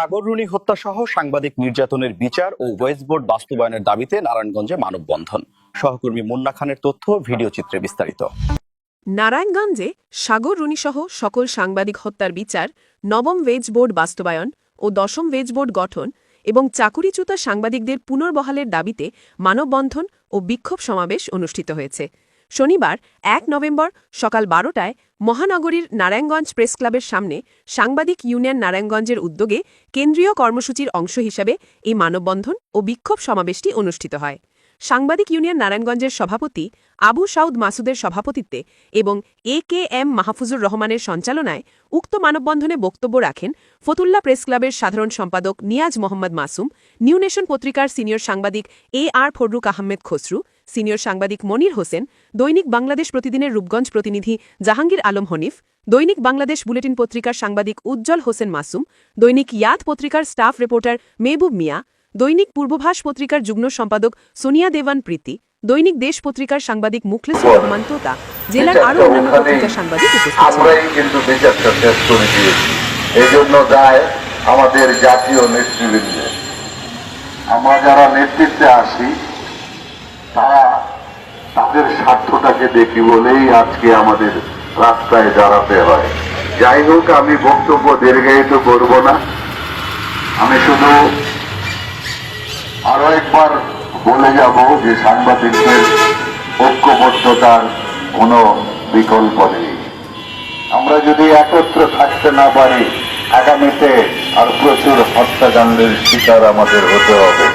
সাগর Rooney হত্যা সহ সাংবাদিক নির্যাতনের বিচার ও ওয়েস্ট বোর্ড বাস্তবায়নের দাবিতে নারায়ণগঞ্জে মানববন্ধন। সহকর্মী মুন্না খানের তথ্য, ভিডিও চিত্রে বিস্তারিত। নারায়ণগঞ্জে সাগর রুনিসহ সকল সাংবাদিক হত্যার বিচার, নবম ওয়েজ বোর্ড বাস্তবায়ন ও দশম ওয়েজ বোর্ড গঠন এবং চাকুরিচ্যুত সাংবাদিকদের পুনর্বহালের দাবিতে মানববন্ধন ও বিক্ষোভ সমাবেশ অনুষ্ঠিত হয়েছে। শনিবার, এক নভেম্বর, সকাল বারোটায় মহানগরীর নারায়ণগঞ্জ প্রেস ক্লাবের সামনে সাংবাদিক ইউনিয়ন নারায়ণগঞ্জের উদ্যোগে কেন্দ্রীয় কর্মসূচির অংশ হিসাবে এই মানববন্ধন ও বিক্ষোভ সমাবেশটি অনুষ্ঠিত হয়। সাংবাদিক ইউনিয়ন নারায়ণগঞ্জের সভাপতি আবু সাউদ মাসুদের সভাপতিত্বে এবং এ কে এম মাহফুজুর রহমানের সঞ্চালনায় উক্ত মানববন্ধনে বক্তব্য রাখেন ফতুল্লা প্রেস ক্লাবের সাধারণ সম্পাদক নিয়াজ মোহাম্মদ মাসুম, নিউ নেশন পত্রিকার সিনিয়র সাংবাদিক A R Farrukh Ahmed Khasru, senior সাংবাদিক মনির হোসেন, দৈনিক বাংলাদেশ প্রতিদিনের রূপগঞ্জ প্রতিনিধি জাহাঙ্গীর আলম হনিফ, দৈনিক বাংলাদেশ বুলেটিন পত্রিকার সাংবাদিক উজ্জ্বল হোসেন মাসুম, দৈনিক ইয়াদ পত্রিকার স্টাফ রিপোর্টার মেহবুব মিয়া দৈনিক পূর্বভাস পত্রিকার যুগ্ম সম্পাদক সোনিয়া দেওয়ান প্রীতি দৈনিক দেশ পত্রিকার সাংবাদিক মুখলেসুর রহমান তোতা জেলার আরও অন্যান্য পত্রিকার সাংবাদিক আমরাই কিন্তু বিচারটা শেষ করে দিয়েছি। এই জন্য দায় আমাদের জাতীয় নেতৃবৃন্দে। আমরা যারা নেতৃত্বে আসি তারা তাদের স্বার্থটাকে দেখি বলেই আজকে আমাদের রাস্তায় দাঁড়াতে হয়। যাই হোক আমি বক্তব্য দীর্ঘায়িত করব না। আমি শুধু আরও একবার বলে যাব যে সাংবাদিকদের ঐক্যবদ্ধতার কোনো বিকল্প নেই। আমরা যদি একত্র থাকতে না পারি, আগামীতে আর প্রচুর হত্যাকাণ্ডের শিকার আমাদের হতে হবে।